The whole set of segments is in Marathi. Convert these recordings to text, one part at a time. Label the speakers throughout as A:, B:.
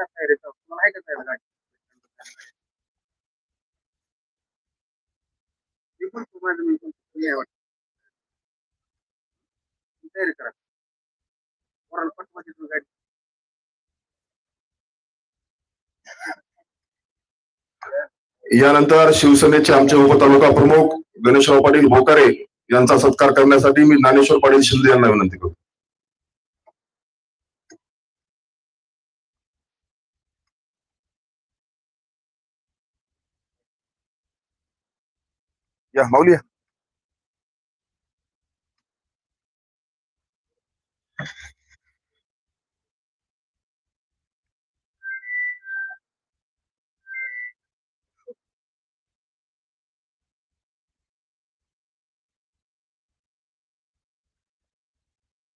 A: तयारी करा. गाडी.
B: यानंतर शिवसेनेचे आमचे उपतालुका प्रमुख गणेशराव पाटील भोकारे यांचा सत्कार करण्यासाठी मी ज्ञानेश्वर पाटील शिंदे यांना विनंती करतो. या माऊली या.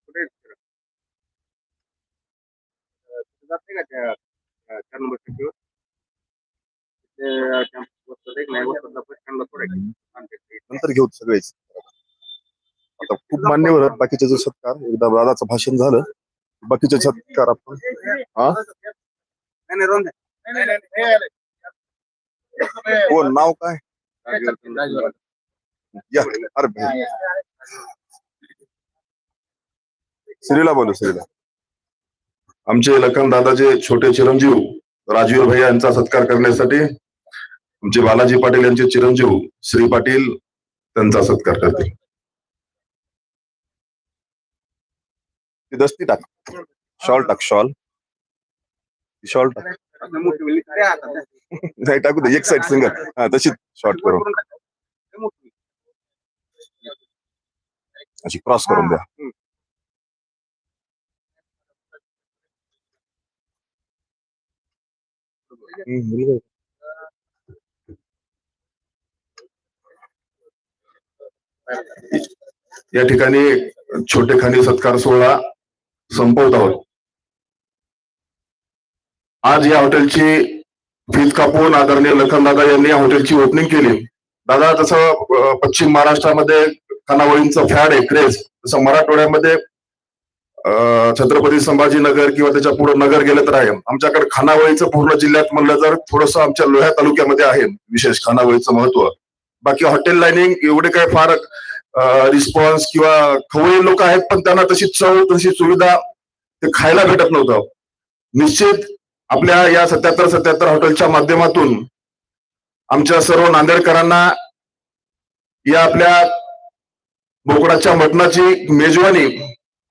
A: कुठे आहेत तिकडं? अं, तिथं जाते का त्या अं, चार नंबर
B: नंतर घेऊ सगळेच आता खूप मान्यवर आहेत बाकीचे जो सत्कार एकदा दादाचं भाषण झालं बाकीचे सत्कार आपण हा? कोण नाव काय. या अरे. श्रीला बोलू श्रीला आमचे लखन दादाचे छोटे चिरंजीव राजीव भैया यांचा सत्कार करण्यासाठी आमचे बालाजी पाटील यांचे चिरंजीव श्री पाटील त्यांचा सत्कार करतील दस्ती टाक। शॉल टाक शॉल। शॉल टाक? नाही टाकू दे एक साइड सिंगल हा तशीच शॉर्ट करून. अशी क्रॉस करून द्या. हम्म, या ठिकाणी छोटे खानी सत्कार सोहळा संपवत आहोत. आज या हॉटेलची फीत कापून आदरणीय लखनदादा यांनी या हॉटेलची ओपनिंग केली. दादा तसं पश्चिम महाराष्ट्रामध्ये खानावळींचं फॅड आहे क्रेज तसं मराठवाड्यामध्ये छत्रपती संभाजीनगर किंवा त्याच्या पुढे नगर गेलं तर आहे. आमच्याकडे खानावळीचं पूर्ण जिल्ह्यात म्हणलं तर थोडस आमच्या लोह्या तालुक्यामध्ये आहे विशेष खानावळीचं महत्त्व बाकी हॉटेल लाईनिंग एवढे काय फार रिस्पॉन्स किंवा खवळी लोक आहेत पण त्यांना तशी चव तशी सुविधा ते खायला भेटत नव्हतं. निश्चित आपल्या या सत्याहत्तर सत्याहत्तर हॉटेलच्या माध्यमातून आमच्या सर्व नांदेडकरांना या आपल्या बोकडाच्या मटणाची मेजवानी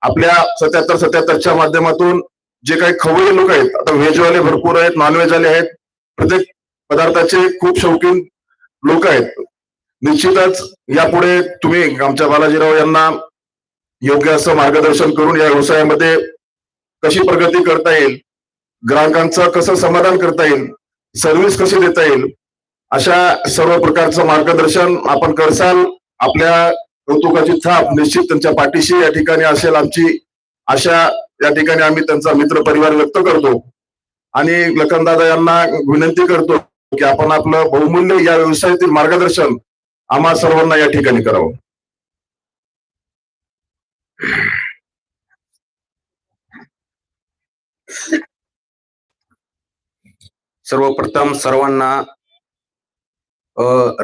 B: आपल्या सत्याहत्तर सत्याहत्तरच्या माध्यमातून जे काही खवळी लोक आहेत आता व्हेजवाले भरपूर आहेत नॉनव्हेजवाले आहेत प्रत्येक पदार्थाचे खूप शौकीन लोक आहेत. निश्चितच यापुढे तुम्ही आमच्या बालाजीराव यांना योग्य असं मार्गदर्शन करून या व्यवसायामध्ये कशी प्रगती करता येईल ग्राहकांचं कसं समाधान करता येईल सर्व्हिस कशी देता येईल अशा सर्व प्रकारचं मार्गदर्शन आपण करसाल. आपल्या कौतुकाची थाप निश्चित त्यांच्या पाठीशी या ठिकाणी असेल आमची अशा या ठिकाणी आम्ही त्यांचा मित्र परिवार व्यक्त करतो. आणि लखनदादा यांना विनंती करतो की आपण आपलं बहुमूल्य या व्यवसायातील मार्गदर्शन आम्हा सर्वांना या ठिकाणी करावं.
C: सर्वप्रथम सर्वांना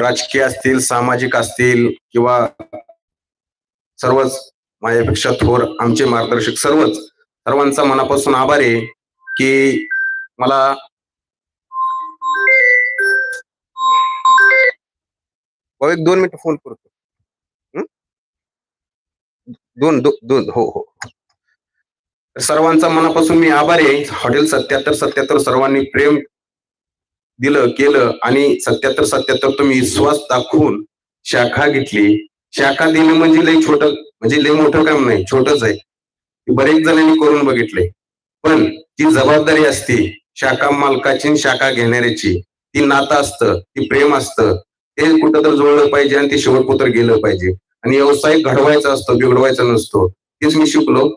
C: राजकीय असतील सामाजिक असतील किंवा सर्वच माझ्यापेक्षा थोर आमचे मार्गदर्शक सर्वच सर्वांचा मनापासून आभार आहे की मला भाऊ, एक दोन मिनिट फोन करतो. दोन दो- दोन हो हो. सर्वांचा मनापासून मी आभारी आहे. हॉटेल सत्याहत्तर सत्याहत्तर सर्वांनी प्रेम दिलं केलं आणि सत्याहत्तर सत्याहत्तर तुम्ही विश्वास दाखवून शाखा घेतली. शाखा देणे म्हणजे लई छोट म्हणजे लई मोठं काम नाही छोटच आहे. बरेच जणांनी करून बघितले. पण ती जबाबदारी असते शाखा मालकाची शाखा घेणाऱ्याची ती नातं असतं ती प्रेम असतं. ते कुठं तर जुळलं पाहिजे आणि ते शेवटपोतर गेलं पाहिजे. आणि व्यवसाय घडवायचा असतो बिघडवायचा नसतो. तेच मी शिकलो.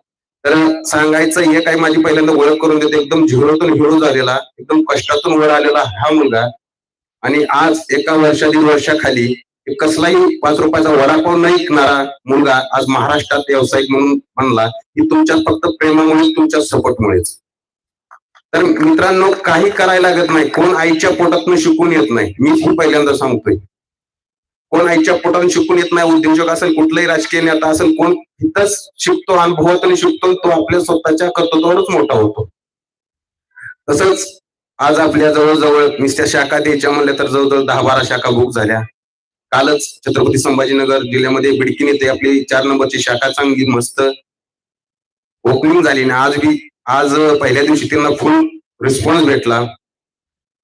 C: तर सांगायचं हे काय माझी पहिल्यांदा ओळख करून देते. एकदम झिरोतून हिळू झालेला एकदम कष्टातून वर आलेला हा मुलगा. आणि आज एका वर्षा दीड वर्षाखाली कसलाही पाच रुपयाचा वडापाव न ऐकणारा मुलगा आज महाराष्ट्रात व्यावसायिक म्हणून बनला. ही तुमच्या फक्त प्रेमामुळे तुमच्या सपोर्टमुळेच. तर मित्रांनो काही करायला लागत नाही. कोण आईच्या पोटातून शिकून येत नाही. मी ही पहिल्यांदा सांगतोय. कोण आईच्या पोटातून शिकून येत नाही उद्योजक असेल कुठलाही राजकीय नेता असेल कोण इथंच शिकतो अनुभवातून शिकतो तो आपल्या स्वतःच्या कर्तृत्वावरच मोठा होतो. तसंच आज आपल्या जवळजवळ नुसत्या शाखा द्यायच्या म्हणल्या तर जवळजवळ दहा बारा शाखा बुक झाल्या. कालच छत्रपती संभाजीनगर जिल्ह्यामध्ये बिडकीन येथे आपली चार नंबरची शाखा चांगली मस्त ओपनिंग झाली आणि आज बी आज पहिल्या दिवशी त्यांना फुल रिस्पॉन्स भेटला.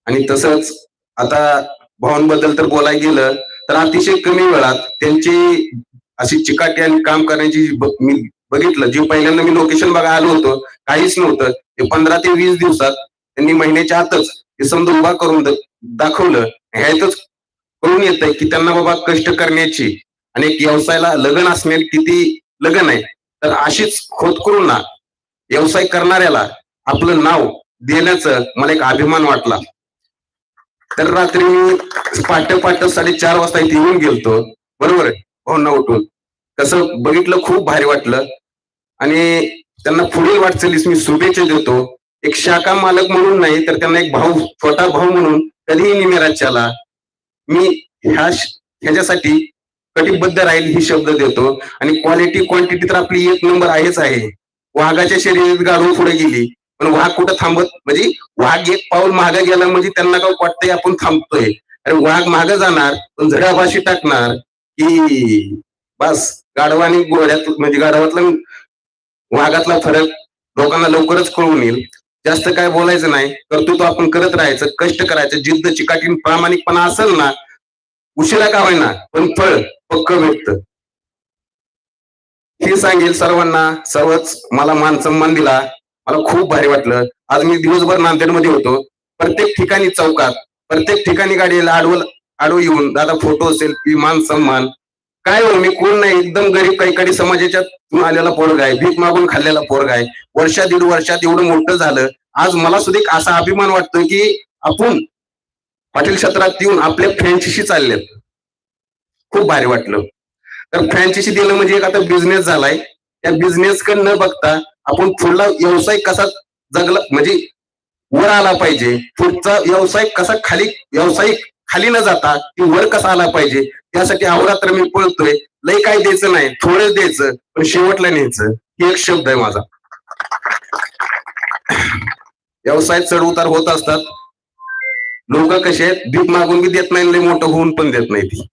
C: आणि तसंच आता भावांबद्दल तर बोलायला गेलं तर अतिशय कमी वेळात त्यांची अशी चिकाटी आणि काम करण्याची मी बघितलं. जे पहिल्यांदा मी लोकेशन बघायला आलो होतो. काहीच नव्हतं. ते पंधरा ते वीस दिवसात त्यांनी महिन्याच्या आतच हे समजा उभा करून दाखवलं. ह्यातच कळून येत आहे की त्यांना बाबा कष्ट करण्याची आणि एक व्यवसायाला लगन असणे किती लगन आहे. तर अशीच खोदकरूंना व्यवसाय करणाऱ्याला आपलं नाव देण्याचं मला एक अभिमान वाटला. तर रात्री मी पहाटे पहाटे साडेचार वाजता इथे येऊन गेलतो. बरोबर आहे? भावना उठून. कसं बघितलं खूप भारी वाटलं. आणि त्यांना पुढील वाटचालीस मी शुभेच्छा देतो. एक शाखा मालक म्हणून नाही तर त्यांना एक भाऊ छोटा भाऊ म्हणून कधीही निमेराच्याला मी ह्या ह्याच्यासाठी कटिबद्ध राहील ही शब्द देतो. आणि क्वालिटी क्वांटिटी तर आपली एक नंबर आहेच आहे. वाघाच्या शरीरात गाडून पुढे गेली. पण वाघ कुठं थांबत? म्हणजे वाघ एक पाऊल मागे गेला म्हणजे त्यांना काय वाटतंय आपण थांबतोय. अरे वाघ मागे जाणार पण झडाभाशी टाकणार की बस गाढवा आणि म्हणजे गाढवातला वाघातला फरक लोकांना लवकरच कळून येईल. जास्त काय बोलायचं नाही कर्तृत्व आपण करत राहायचं कष्ट करायचं जिद्द चिकाटीन प्रामाणिकपणा असेल ना उशिरा का होईना पण फळ पक्क भेटत. हे सांगेल सर्वांना सर्वच मला मान सन्मान दिला. मला खूप भारी वाटलं. आज मी दिवसभर नांदेडमध्ये होतो. प्रत्येक ठिकाणी चौकात प्रत्येक ठिकाणी गाडीला आडवल आडव येऊन दादा फोटो सेल्फी मान सन्मान. काय हो मी कोण नाही एकदम गरीब कैकाडी समाजाच्या आलेला पोरगा आहे. भीक मागून खाल्लेला पोरगा आहे. वर्षा दीड वर्षात एवढं मोठं झालं. आज मला सुद्धा एक असा अभिमान वाटतो की आपण पाटील क्षेत्रात येऊन आपल्या फ्रँचायसी चालल्यात खूप भारी वाटलं. तर फ्रँचायसी दिलं म्हणजे एक आता बिझनेस झालाय. त्या बिझनेस न बघता आपण पुढला व्यवसाय कसा जगला म्हणजे वर आला पाहिजे पुढचा व्यवसाय कसा खाली व्यावसायिक खाली न जाता की वर कसा आला पाहिजे त्यासाठी अहोरात्र मी पळतोय. लय काय द्यायचं नाही थोडं द्यायचं पण शेवटला न्यायचं. ही एक शब्द आहे माझा. व्यवसायात चढ उतार होत असतात. लोक कसे आहेत भीक मागून बी देत नाही लय मोठं होऊन पण देत नाही ती.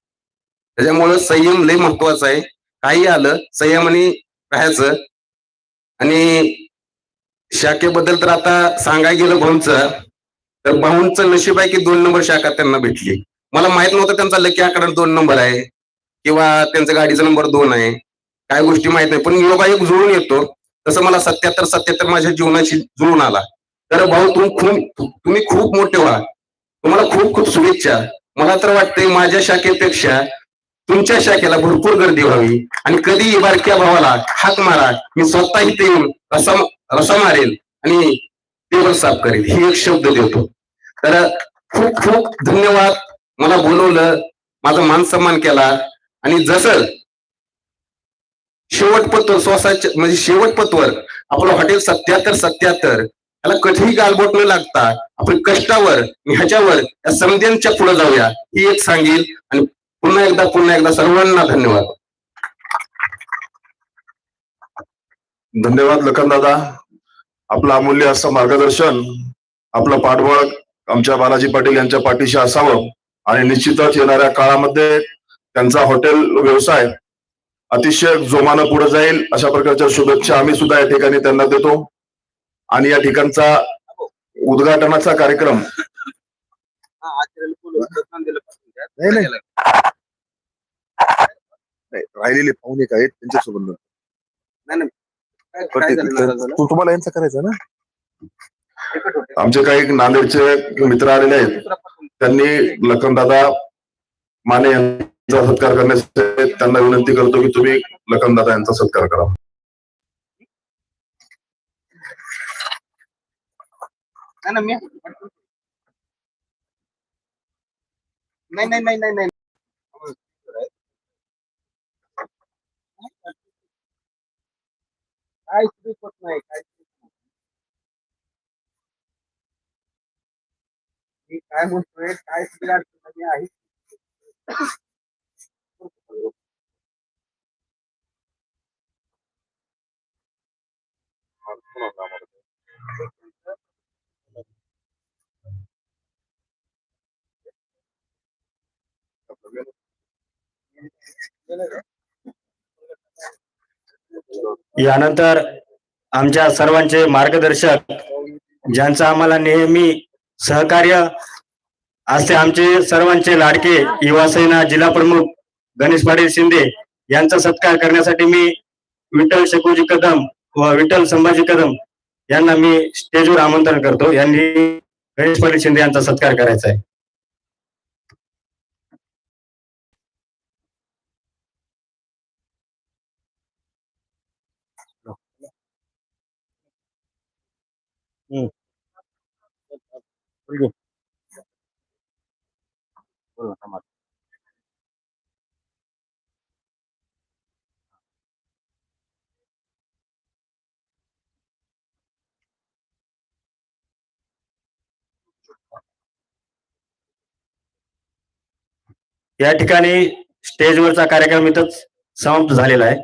C: त्याच्यामुळं संयम लय महत्त्वाचा आहे. काही आलं संयमाने राहायचं आणि शाखेबद्दल तर आता सांगायला गेलं भाऊंच तर भाऊंचं नशीब आहे की दोन नंबर शाखा त्यांना भेटली. मला माहीत नव्हतं त्यांचा लकी आकडा दोन नंबर आहे किंवा त्यांचा गाडीचा नंबर दोन आहे. काय गोष्टी माहीत नाही पण योगायोग जुळून येतो. तसं मला सत्याहत्तर सत्याहत्तर माझ्या जीवनाशी जुळून आला. तर भाऊ तुम्ही खूप तुम्ही खूप मोठे व्हा. तुम्हाला खूप खूप शुभेच्छा. मला तर वाटतंय माझ्या शाखेपेक्षा तुमच्या शाखेला भरपूर गर्दी व्हावी. आणि कधीही बारक्या भावाला हाक मारा मी स्वतः इथे येऊन रसा रसा मारेल आणि टेबल साफ करेल. ही एक शब्द देतो. तर खूप खूप धन्यवाद. मला बोलवलं माझा मान सन्मान केला. आणि जसं शेवटपत्वर स्वसाच्या म्हणजे शेवटपत्वर आपलं हॉटेल सत्याहत्तर सत्याहत्तर त्याला कधीही गालबोट न लागता आपण कष्टावर ह्याच्यावर या समध्यांच्या पुढे जाऊया ही एक सांगेल. आणि पुन्हा एकदा पुन्हा एकदा सर्वांना धन्यवाद.
B: धन्यवाद लखन दादा. आपलं अमूल्य असं मार्गदर्शन आपलं पाठबळ आमच्या बालाजी पाटील यांच्या पाठीशी असावं आणि निश्चितच येणाऱ्या काळामध्ये त्यांचा हॉटेल व्यवसाय अतिशय जोमानं पुढे जाईल अशा प्रकारच्या शुभेच्छा आम्ही सुद्धा या ठिकाणी त्यांना देतो. आणि या ठिकाणचा उद्घाटनाचा कार्यक्रम.
D: नाही, राहिलेले पाहुणे काय आहेत त्यांच्यासोबत.
A: नाही, नाही.
D: तुम्हाला यांचं करायचं ना.
B: आमचे काही नांदेडचे मित्र आलेले आहेत. त्यांनी लखनदादा माने यांचा सत्कार करण्यासाठी त्यांना विनंती करतो की तुम्ही लखनदादा यांचा सत्कार करा
A: नाही, नाही, मी नाही नाही नाही नाही नाही काय सुरू होत नाही काय मी काय काय सगळ्या अडचणी आहेत.
E: यानंतर आमच्या सर्वांचे मार्गदर्शक ज्यांचं आम्हाला नेहमी सहकार्य असे आमचे सर्वांचे लाडके युवासेना जिल्हा प्रमुख गणेश पाटील शिंदे यांचा सत्कार करण्यासाठी मी विठ्ठल शेकोजी कदम व विठ्ठल संभाजी कदम यांना मी स्टेजवर आमंत्रण करतो. यांनी गणेश पाटील शिंदे यांचा सत्कार करायचा आहे. या ठिकाणी स्टेजवरचा कार्यक्रम इथंच समाप्त झालेला आहे.